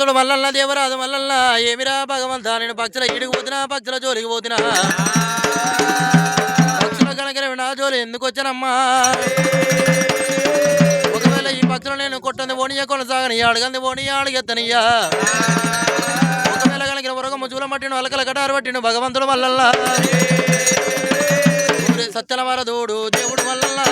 భగవంతుడు మల్లన్న దేవరాజు మల్లన్న ఏమిరా భగవంతా నేను పక్షుల ఈడికి పోతున్నా పక్షుల జోలికి పోతున్నా. పక్షుల కనుక నా జోలి ఎందుకు వచ్చానమ్మా? ఒకవేళ ఈ పక్షులు నేను కొట్టంది ఓనియా కొనసాగని అడగంది ఓనియా అడిగెత్తనియా ఒకవేళ కనుక ఉరగము చూల మట్టిను అలకల కటారు పట్టిను భగవంతుడు వల్ల ఊరి సత్యల వరదోడు దేవుడు వల్లల్లా.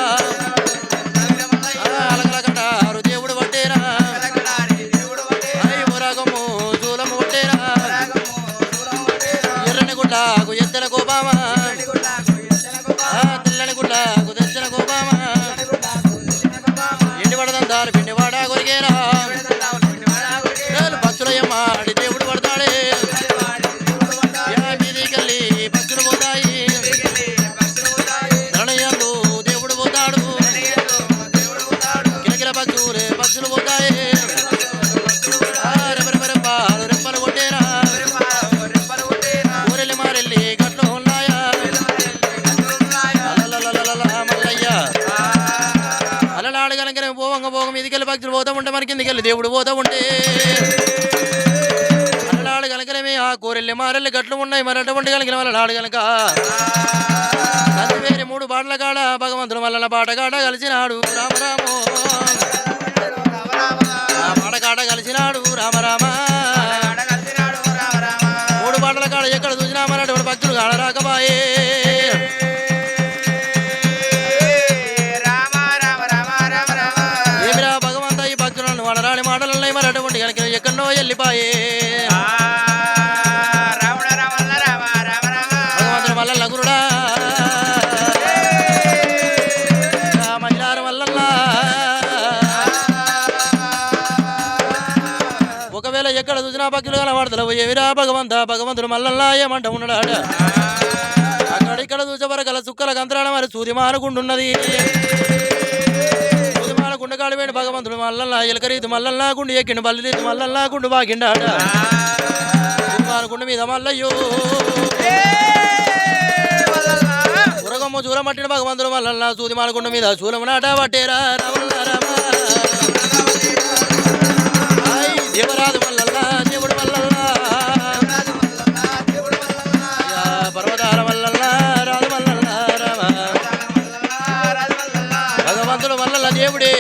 గోపామా తెల్లని గుడ్లకు తెచ్చన కోపామా ఎండి పడదంతారు కొరికేరా అలలాడు పోవంగ పోగం మీదికెళ్ళి భక్తులు పోతూ ఉంటే మనకి కిందికెళ్ళి దేవుడు పోతూ ఉంటే. అలలాడు కనుకనేమి ఆ కూరెళ్ళి మారెళ్ళి గట్లు ఉన్నాయి మరి అటువంటి కలిగిన అలలాడు కనుక వేరే మూడు బాటల కాడ భగవంతుడు మల్లన బాట కాడ కలిసినాడు రామరామో ఆ బాట కాడ కలిసినాడు రామరామ మూడు బాటల కాడ ఎక్కడ చూసినా మరటువంటి భక్తులు కాడ రాకబాయే వెళ్ళిపాయే. భగవంతుడు మహిళారు వల్లల్లా. ఒకవేళ ఎక్కడ చూసినా భక్తులు కలవాడతలవు ఏమిరా భగవంత భగవంతుడు మల్లల్లా ఏమంట ఉన్నాడు అక్కడ ఇక్కడ చూసే వరకల సుక్కల గంత్రాల మరి సూర్యమానుకుంటున్నది వేణు భగవంతుడు? మల్లల్లా ఎలకరీతి మల్లల్లా గుండు ఎక్కిండు బల్లిరీతి మల్లల్లా గుండు బాగిండాడ. గుండు మీద మల్లయ్యో. ఉరగమ్మ చూర మట్టిన భగవంతుడు మల్లల్లా సూది మాలగుండు మీద చూలం నాట పట్టేరా దేవరాజు మల్లల్లా దేవుడు మల్లల్లా. పర్వతాల మల్లల్లా మల్లల్లా భగవంతుడు మల్లల్లా దేవుడే.